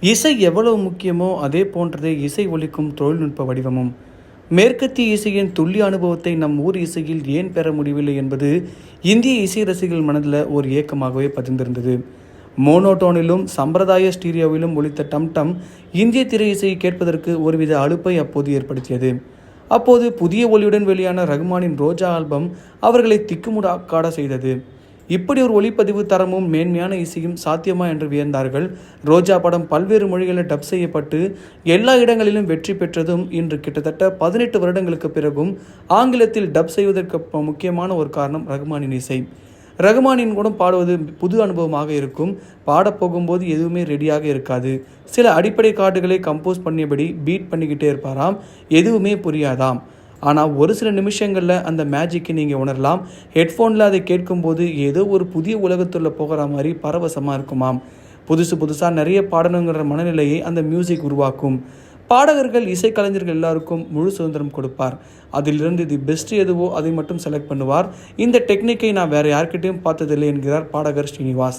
இசை எவ்வளவு முக்கியமோ அதே போன்றதே இசை ஒலிக்கும் தொழில்நுட்ப வடிவமும். மேற்கத்திய இசையின் துல்லிய அனுபவத்தை நம் ஊர் இசையில் ஏன் பெற முடியவில்லை என்பது இந்திய இசை ரசிகர்கள் மனதில் ஒரு ஏக்கமாகவே பதிந்திருந்தது. மோனோடோனிலும் சம்பிரதாய ஸ்டீரியோவிலும் ஒழித்த டம்டம் இந்திய திரை இசையை கேட்பதற்கு ஒருவித அலுப்பை அப்போது ஏற்படுத்தியது. அப்போது புதிய ஒளியுடன் வெளியான ரகுமானின் ரோஜா ஆல்பம் அவர்களை திக்குமுடாக்காட செய்தது. இப்படி ஒரு ஒளிப்பதிவு தரமும் மேன்மையான இசையும் சாத்தியமா என்று வியந்தார்கள். ரோஜா படம் பல்வேறு மொழிகளில் டப் செய்யப்பட்டு எல்லா இடங்களிலும் வெற்றி பெற்றதும் இன்று கிட்டத்தட்ட பதினெட்டு வருடங்களுக்கு பிறகும் ஆங்கிலத்தில் டப் செய்வதற்கு முக்கியமான ஒரு காரணம் ரகுமானின் இசை. ரகுமானின் கூட பாடுவது புது அனுபவமாக இருக்கும். பாடப் போகும்போது எதுவுமே ரெடியாக இருக்காது. சில அடிப்படை காடுகளை கம்போஸ் பண்ணியபடி பீட் பண்ணிக்கிட்டே இருப்பாராம். எதுவுமே புரியாதாம். ஆனால் ஒரு சில நிமிஷங்களில் அந்த மேஜிக்கை நீங்கள் உணரலாம். ஹெட்ஃபோனில் அதை கேட்கும்போது ஏதோ ஒரு புதிய உலகத்துள்ள போகிற மாதிரி பரவசமாக இருக்குமாம். புதுசு புதுசாக நிறைய பாடணுங்கிற மனநிலையை அந்த மியூசிக் உருவாக்கும். பாடகர்கள் இசைக்கலைஞர்கள் எல்லாருக்கும் முழு சுதந்திரம் கொடுப்பார். அதிலிருந்து தி பெஸ்ட் எதுவோ அதை மட்டும் செலக்ட் பண்ணுவார். இந்த டெக்னிக்கை நான் வேறு யார்கிட்டையும் பார்த்ததில்லை என்கிறார் பாடகர் ஸ்ரீனிவாஸ்.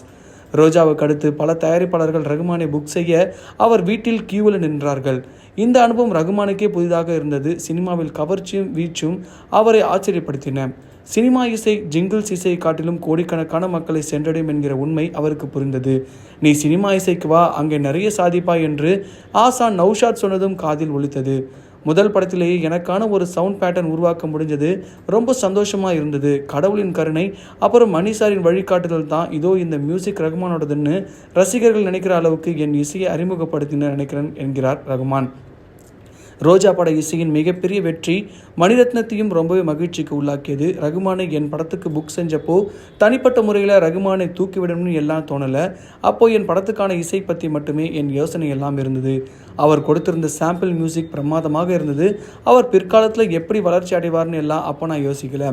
ரோஜாவுக்கு அடுத்து பல தயாரிப்பாளர்கள் ரகுமானை புக் செய்ய அவர் வீட்டில் கியூவில் நின்றார்கள். இந்த அனுபவம் ரகுமானுக்கே புதிதாக இருந்தது. சினிமாவில் கவர்ச்சியும் வீச்சும் அவரை ஆச்சரியப்படுத்தின. சினிமா இசை ஜிங்கிள்ஸ் இசையை காட்டிலும் கோடிக்கணக்கான மக்களை சென்றடையும் என்கிற உண்மை அவருக்கு புரிந்தது. நீ சினிமா இசைக்கு வா அங்கே நிறைய சாதிப்பாய் என்று ஆசான் நௌஷாத் சொன்னதும் காதில் ஒலித்தது. முதல் படத்திலேயே எனக்கான ஒரு சவுண்ட் பேட்டர்ன் உருவாக்க முடிஞ்சது. ரொம்ப சந்தோஷமாக இருந்தது. கடவுளின் கருணை அப்புறம் மணிசாரின் வழிகாட்டுதல் தான் இதோ இந்த மியூசிக் ரகுமானோடதுன்னு ரசிகர்கள் நினைக்கிற அளவுக்கு என் இசையை அறிமுகப்படுத்தினர் நினைக்கிறேன் என்கிறார் ரகுமான். ரோஜா பட இசையின் மிகப்பெரிய வெற்றி மணிரத்னத்தையும் ரொம்பவே மகிழ்ச்சிக்கு உள்ளாக்கியது. ரகுமானை என் படத்துக்கு புக் செஞ்சப்போ தனிப்பட்ட முறையில் ரகுமானை தூக்கிவிடணும்னு எல்லாம் தோணலை. அப்போ என் படத்துக்கான இசை பற்றி மட்டுமே என் யோசனை எல்லாம் இருந்தது. அவர் கொடுத்திருந்த சாம்பிள் மியூசிக் பிரமாதமாக இருந்தது. அவர் பிற்காலத்தில் எப்படி வளர்ச்சி அடைவார்னு எல்லாம் அப்போ நான் யோசிக்கல.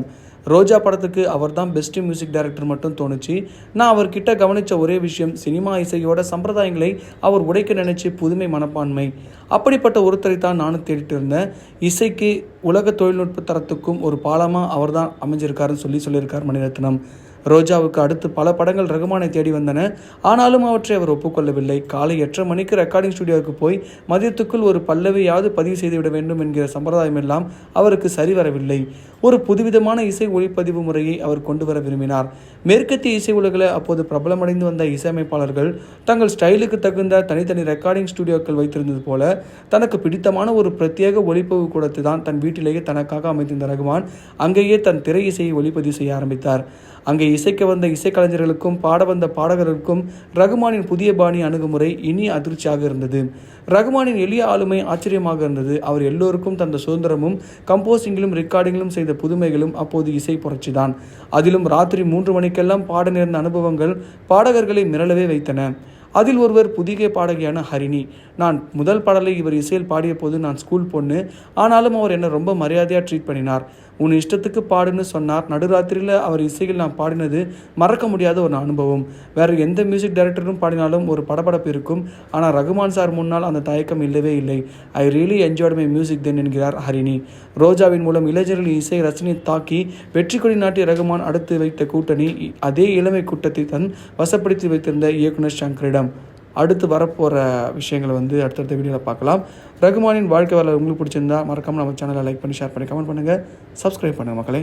ரோஜா படத்துக்கு அவர் தான் பெஸ்ட் மியூசிக் டைரக்டர் மட்டும் தோணுச்சு. நான் அவர்கிட்ட கவனித்த ஒரே விஷயம் சினிமா இசையோட சம்பிரதாயங்களை அவர் உடைக்க நினைச்சு புதுமை மனப்பான்மை. அப்படிப்பட்ட ஒருத்தரை தான் நானும் தேடிட்டு இருந்தேன். இசைக்கு உலக தொழில்நுட்ப தரத்துக்கும் ஒரு பாலமாக அவர் தான் அமைஞ்சிருக்காருன்னு சொல்லி சொல்லியிருக்கார் மணிரத்னம். ரோஜாவுக்கு அடுத்து பல படங்கள் ரகுமானை தேடி வந்தன. ஆனாலும் அவற்றை அவர் ஒப்புக்கொள்ளவில்லை. காலை எட்டரை மணிக்கு ரெக்கார்டிங் ஸ்டுடியோவுக்கு போய் மதியத்துக்குள் ஒரு பல்லவியாவது பதிவு செய்துவிட வேண்டும் என்கிற சம்பிரதாயம் எல்லாம் அவருக்கு சரிவரவில்லை ஒரு புதுவிதமான இசை ஒளிப்பதிவு முறையை அவர் கொண்டு வர விரும்பினார். மேற்கத்திய இசை உலகில் அப்போது பிரபலமடைந்து வந்த இசையமைப்பாளர்கள் தங்கள் ஸ்டைலுக்கு தகுந்த தனித்தனி ரெக்கார்டிங் ஸ்டுடியோக்கள் வைத்திருந்தது போல தனக்கு பிடித்தமான ஒரு பிரத்யேக ஒளிப்பதிவு கூடத்தை தான் தன் வீட்டிலேயே தனக்காக அமைத்திருந்த ரகுமான் அங்கேயே தன் திரை இசையை ஒளிப்பதிவு செய்ய ஆரம்பித்தார். அங்கே இசைக்க வந்த இசைக்கலைஞர்களுக்கும் பாட வந்த பாடகர்களுக்கும் ரகுமானின் புதிய பாணி அணுகுமுறை இனி அதிர்ச்சியாக இருந்தது. ரகுமானின் எளிய ஆளுமை ஆச்சரியமாக இருந்தது. அவர் எல்லோருக்கும் தந்த சுதந்திரமும் கம்போசிங்கிலும் ரெக்கார்டிங்கிலும் செய்த புதுமைகளும் அப்போது இசை புரட்சிதான். அதிலும் ராத்திரி மூன்று மணிக்கெல்லாம் பாட நேர்ந்த அனுபவங்கள் பாடகர்களை மிரளவே வைத்தன. அதில் ஒருவர் புதிய பாடகியான ஹரிணி. நான் முதல் பாடலை இவர் இசையில் பாடிய போது நான் ஸ்கூல் பொண்ணு. ஆனாலும் அவர் என்னை ரொம்ப மரியாதையாக ட்ரீட் பண்ணினார். உன் இஷ்டத்துக்கு பாடுன்னு சொன்னார். நடுராத்திரியில் அவர் இசையில் நான் பாடினது மறக்க முடியாத ஒரு அனுபவம். வேறு எந்த மியூசிக் டைரக்டரும் பாடினாலும் ஒரு படபடப்பு இருக்கும். ஆனால் ரகுமான் சார் முன்னால் அந்த தயக்கம் இல்லவே இல்லை. I really enjoyed my music then என்கிறார் ஹரிணி. ரோஜாவின் மூலம் இளைஞர்களின் இசை ரசனை தாக்கி வெற்றி கொடி நாட்டிய ரகுமான் அடுத்து வைத்த கூட்டணி அதே இளமை கூட்டத்தை தன் வசப்படுத்தி வைத்திருந்த இயக்குனர் சங்கரிடம். அடுத்து வரப்போகிற விஷயங்களை வந்து அடுத்தடுத்த வீடியோவில் பார்க்கலாம். ரகுமானின் வாழ்க்கை வரலாறு உங்களுக்கு பிடிச்சிருந்தா மறக்காமல் நம்ம சேனலை லைக் பண்ணி ஷேர் பண்ணி கமெண்ட் பண்ணுங்கள் சப்ஸ்கிரைப் பண்ணுங்கள் மக்களே.